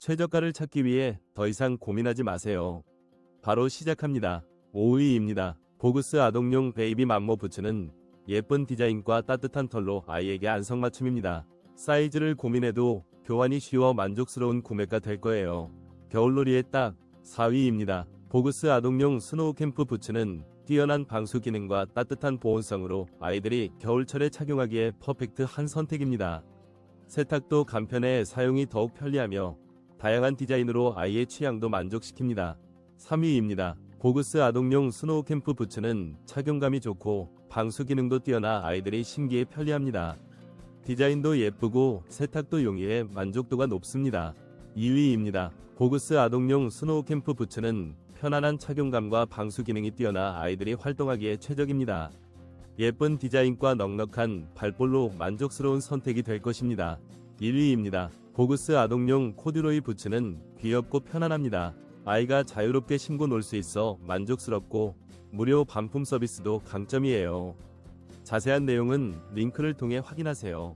최저가를 찾기 위해 더 이상 고민하지 마세요. 바로 시작합니다. 5위입니다. 보그스 아동용 베이비 맘모 부츠는 예쁜 디자인과 따뜻한 털로 아이에게 안성맞춤입니다. 사이즈를 고민해도 교환이 쉬워 만족스러운 구매가 될 거예요. 겨울놀이에 딱 4위입니다. 보그스 아동용 스노우 캠프 부츠는 뛰어난 방수 기능과 따뜻한 보온성으로 아이들이 겨울철에 착용하기에 퍼펙트 한 선택입니다. 세탁도 간편해 사용이 더욱 편리하며 다양한 디자인으로 아이의 취향도 만족시킵니다. 3위입니다. 보그스 아동용 스노우 캠프 부츠는 착용감이 좋고 방수 기능도 뛰어나 아이들이 신기에 편리합니다. 디자인도 예쁘고 세탁도 용이해 만족도가 높습니다. 2위입니다. 보그스 아동용 스노우 캠프 부츠는 편안한 착용감과 방수 기능이 뛰어나 아이들이 활동하기에 최적입니다. 예쁜 디자인과 넉넉한 발볼로 만족스러운 선택이 될 것입니다. 1위입니다. 보그스 아동용 코듀로이 부츠는 귀엽고 편안합니다. 아이가 자유롭게 신고 놀 수 있어 만족스럽고 무료 반품 서비스도 강점이에요. 자세한 내용은 링크를 통해 확인하세요.